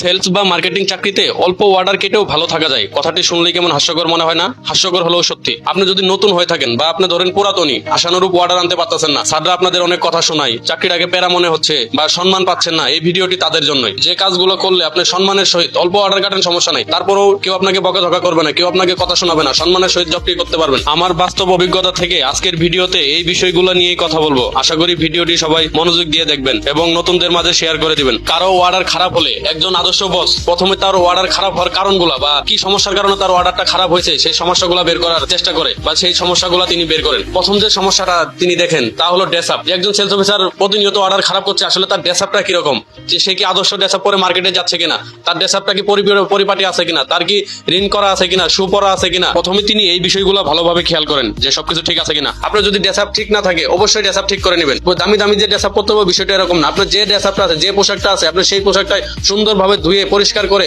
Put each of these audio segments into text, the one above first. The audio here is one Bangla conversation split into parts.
সেলস বা মার্কেটিং চাকরিতে অল্প অর্ডার কেটেও ভালো থাকা যায়। কথাটি শুনলে কেমন হাস্যকর মনে হয় না? হাস্যকর হলেও সত্যি। আপনি যদি নতুন হয়ে থাকেন বা আপনি ধরেন পুরাতনই, আশানুরূপ অর্ডার আনতে পারতেছেন না, স্যাররা আপনাদের অনেক কথা শোনায়, চাকরিটাকে প্যারা মনে হচ্ছে বা সম্মান পাচ্ছেন না, এই ভিডিওটি তাদের জন্যই। যে কাজগুলো করলে আপনি সম্মানের সহিত, অল্প অর্ডার কাটেন সমস্যা নাই। তারপরেও কেউ আপনাকে বকাঝকা করবে না, কেউ আপনাকে কথা শোনাবে না, সম্মানের সহিত জবটি করতে পারবেন। আমার বাস্তব অভিজ্ঞতা থেকে আজকের ভিডিওতে এই বিষয়গুলো নিয়েই কথা বলব। আশা করি ভিডিওটি সবাই মনোযোগ দিয়ে দেখবেন এবং নতুনদের মাঝে শেয়ার করে দিবেন। কারও অর্ডার খারাপ হলে একজন আদর্শ বস। প্রথমে তার অর্ডার খারাপ হওয়ার কারণগুলা বা কি সমস্যার কারণে তার অর্ডারটা খারাপ হয়েছে, সেই সমস্যাগুলো বের করার চেষ্টা করে বা সেই সমস্যাগুলো তিনি বের করেন। প্রথম যে সমস্যাটা তিনি দেখেন, তা হলো ড্রেসআপ একজন সেলস অফিসার প্রতিনিয়ত অর্ডার খারাপ করছে, আসলে তার ড্রেসআপটা কীরকম? যে সে কি আদর্শ ড্রেসআপ পরে মার্কেটে যাচ্ছে কিনা? তার ড্রেসআপটা কি পরিপাটি আছে কিনা? তার কি ঋণ করা আছে কিনা? শু পরা আছে কিনা? প্রথমে তিনি এই বিষয়গুলো ভালোভাবে খেয়াল করেন যে সবকিছু ঠিক আছে কিনা। আপনার যদি ড্রেসআপ ঠিক না থাকে, অবশ্যই ড্রেসআপ ঠিক করে নেবেন। দামি দামি যে ড্রেসআপ করতে হবে, বিষয়টা এরকম না। আপনার যে ড্রেসআপটা আছে, যে পোশাকটা আছে আপনি সেই পোশাকটা সুন্দরভাবে ধুয়ে, পরিষ্কার করে,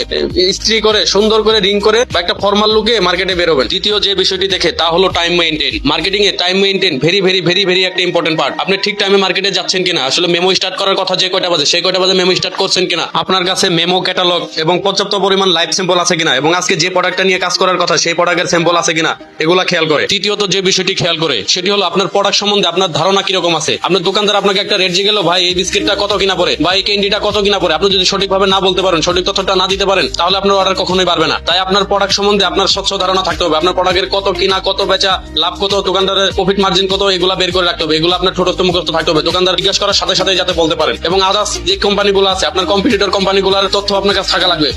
ইস্ত্রি করে, সুন্দর করে রিং করে বা একটা ফর্মাল লুকে মার্কেটে বেরোবেন। দ্বিতীয় যে বিষয়টি দেখে, তা হলো টাইম মেইনটেন মার্কেটিং এ time maintain very very very very একটা ইম্পর্টেন্ট পার্ট আপনি ঠিক টাইমে মার্কেটে যাচ্ছেন কিনা? আসলে মেমো স্টার্ট করার কথা যে কয়টা বাজে, সেই কয়টা বাজে মেমো স্টার্ট করছেন কিনা? আপনার কাছে মেমো ক্যাটালগ এবং পর্যাপ্ত পরিমাণ লাইভ স্যাম্পল আছে কিনা? এবং আজকে যে প্রোডাক্টটা নিয়ে কাজ করার কথা, সেই প্রোডাক্টের স্যাম্পল আছে কিনা? এগুলা খেয়াল করে। তৃতীয়ত যে বিষয়টি খেয়াল করে, সেটি হলো আপনার প্রোডাক্ট সম্বন্ধে আপনার ধারণা কীরকম আছে? আপনার দোকানদার আপনাকে একটা রেট গেল ভাই, এই বিস্কিটটা কত কিনা পড়ে? বা এই ক্যান্ডিটা কত কিনা পড়ে? আপনি যদি সঠিকভাবে না বলতে পারেন, সঠিক তথ্যটা না দিতে পারেন, তাহলে আপনার অর্ডার কখনোই পারবে না। তাই আপনার প্রোডাক্ট সম্বন্ধে আপনার স্বচ্ছ ধারণা থাকতে হবে। আপনার প্রোডাক্টের কত কিনা, কত বেচা, লাভ কত, দোকানদারের প্রফিট মার্জিন কত, এগুলা বের করে রাখতে হবে। এগুলো আপনার ছোটত্ব মুখস্থ থাকতে হবে। দোকানদার জিজ্ঞাসা করার সাথে সাথে যাতে বলতে পারেন। এবং আদার্স যে কোম্পানিগুলো আছে, আপনার কম্পিটিটর কোম্পানিগুলোর তথ্য আপনার কাছে থাকা লাগবে।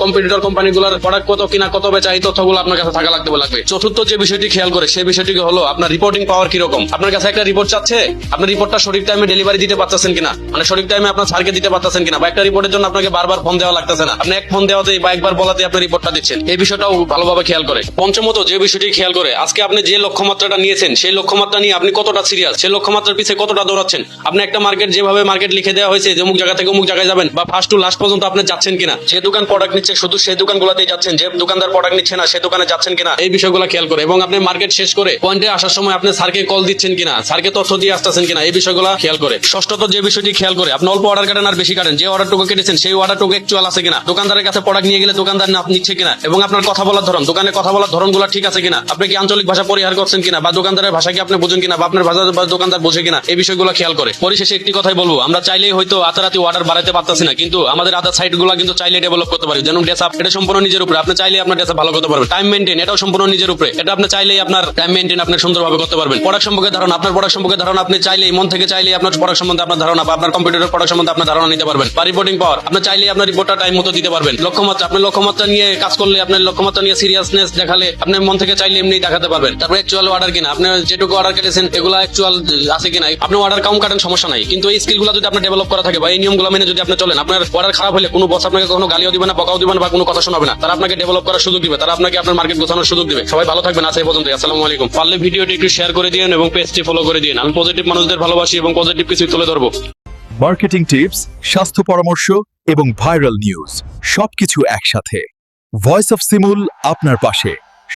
কম্পিটিটর কোম্পানিগুলোর প্রোডাক্ট কত কিনা, কত বেচা, এই তথ্যগুলো আপনার কাছে থাকা লাগতে লাগবে। চতুর্থ যে বিষয়টি খেয়াল করে, সেই বিষয়টি হলো আপনার রিপোর্টিং পাওয়ার কীরকম? আপনার কাছে একটা রিপোর্ট চাচ্ছে আপনি রিপোর্টটা সঠিক টাইমে ডেলিভারি দিতে পারতেছেন কিনা? মানে সঠিক টাইমে আপনার স্যারকে দিতে পারতেছেন কিনা? বা একটা রিপোর্টের জন্য আপনাকে বারবার ফোন দেওয়া লাগতেছে না। আপনি এক ফোন দেওয়াতে বা একবার বলাতে আপনি রিপোর্টটা দিচ্ছেন। এই বিষয়টাও ভালোভাবে খেয়াল করে। পঞ্চমত যে বিষয়টি খেয়াল করে, আজকে আপনি যে লক্ষ্যমাত্রাটা নিয়েছেন, সেই লক্ষ্যমাত্রা নিয়ে আপনি কতটা সিরিয়াস সেই লক্ষ্যমাত্রার পিছিয়ে কতটা দৌড়াচ্ছেন? আপনি একটা মার্কেট যেভাবে মার্কেট লিখে দেওয়া হয়েছে, যে অমুক জায়গা থেকে অমুক জায়গায় যাবেন, বা ফার্স্ট টু লাস্ট পর্যন্ত আপনি যাচ্ছেন কিনা? যে দোকান প্রোডাক্ট নিচ্ছে, শুধু সেই দোকানগুলোতেই যাচ্ছেন, যে দোকানদার প্রোডাক্ট নিচ্ছে না সেই দোকানে যাচ্ছেন কিনা? এই বিষয়গুলো খেয়াল করে। এবং আপনি মার্কেট শেষ করে পয়েন্টে আসার সময় আপনি স্যারকে কল দিচ্ছেন কিনা? স্যারকে তথ্য দিয়ে আসতেছেন কিনা? এই বিষয়গুলো খেয়াল করে। ষষ্ঠত যে বিষয়টি খেয়াল করে, আপনি অল্প অর্ডার কাটেন আর বেশি কাটেন। যে অর্ডারটুকু কেটেছেন, সেই অর্ডারটুকু অ্যাকচুয়াল আছে কিনা? দোকানদারের কাছে প্রোডাক্ট নিয়ে গেলে দোকানদার না নিচ্ছে কিনা? এবং আপনার কথা বলার ধরন, দোকানে কথা বলার ধরনগুলো ঠিক আছে কিনা? আপনি কি আঞ্চলিক ভাষা পরিহার করছেন কিনা? বা দোকানদারের ভাষা কি আপনি বুঝেন কিনা? বা আপনার ভাষা বা দোকানদার বোঝে কিনা? এই বিষয়গুলো খেয়াল করে। পরিশেষে একটি কথাই বলব, আমরা চাইলেই হয়তো আতারাতি অর্ডার বাড়াতে পারতেছি না, কিন্তু আমাদের আদার সাইটগুলো কিন্তু চাইলে ডেভেলপ করতে পারি। যেমন ডেসআপ এটা সম্পূর্ণ নিজের উপরে। আপনি চাইলে আপনার ডেসআপ ভালো করতে পারবেন। টাইম মেনটেন এটাও সম্পূর্ণ নিজের উপরে। এটা আপনি চাইলেই আপনার টাইম মেনটেন আপনি সুন্দরভাবে করতে পারবেন। প্রোডাক্ট সম্পর্কে ধারণা, আপনার প্রোডাক্ট সম্পর্কে ধারণা আপনি চাইলেই, মন থেকে চাইলেই আপনার প্রোডাক্ট সম্বন্ধে আপনার ধারণা বা আপনার কম্পিউটার প্রোডাক্ট সম্বন্ধে আপনার ধারণা নিতে পারবেন। বা রিপোর্টিং পাওয়ার আপনি চাইলেই আপনার রিপোর্টটা টাইম মতো দিতে পারবেন। লক্ষ্যমাত্রা আপনার লক্ষ্যমাত্রা নিয়ে কাজ করলে আপনার লক্ষ্যমাত্রা নিয়ে সিরিয়াসনেস দেখালে আপনি মন থেকে চাইলে এমনি দেখাতে পারবেন। তারপর অ্যাকচুয়াল অর্ডার কিনা, আপনি যেটুকু অর্ডার কেটেছেন, এগুলো অ্যাকচুয়াল আছে কিনা, আপনি অর্ডার কম কাটেন, সমস্যা নাই। কিন্তু এই স্কিলগুলো যদি আপনি ডেভেলপ করা থাকে বা এই নিয়মগুলো মেনে যদি আপনি চলেন, আপনার অর্ডার খারাপ হলে কোনো বস আপনাকে কখনো গালিও দিবে না, বকাও দিবে না বা কোনো কথা শোনাবে না। তারা আপনাকে ডেভেলপ করার সুযোগ দিবে, তারা আপনাকে আপনার মার্কেট গোছানোর সুযোগ দিবে। সবাই ভালো থাকবেন, আজ পর্যন্ত আসসালামু আলাইকুম। পারলে ভিডিওটি একটু শেয়ার করে দিন এবং পেজটি ফলো করে দিন আমি পজিটিভ মানুষদের ভালোবাসি এবং পজিটিভ কিছু তুলে ধরবো। মার্কেটিং টিপস স্বাস্থ্য পরামর্শ এবং ভাইরাল নিউজ সবকিছু একসাথে। ভয়েস অফ সিমুল আপনার পাশে।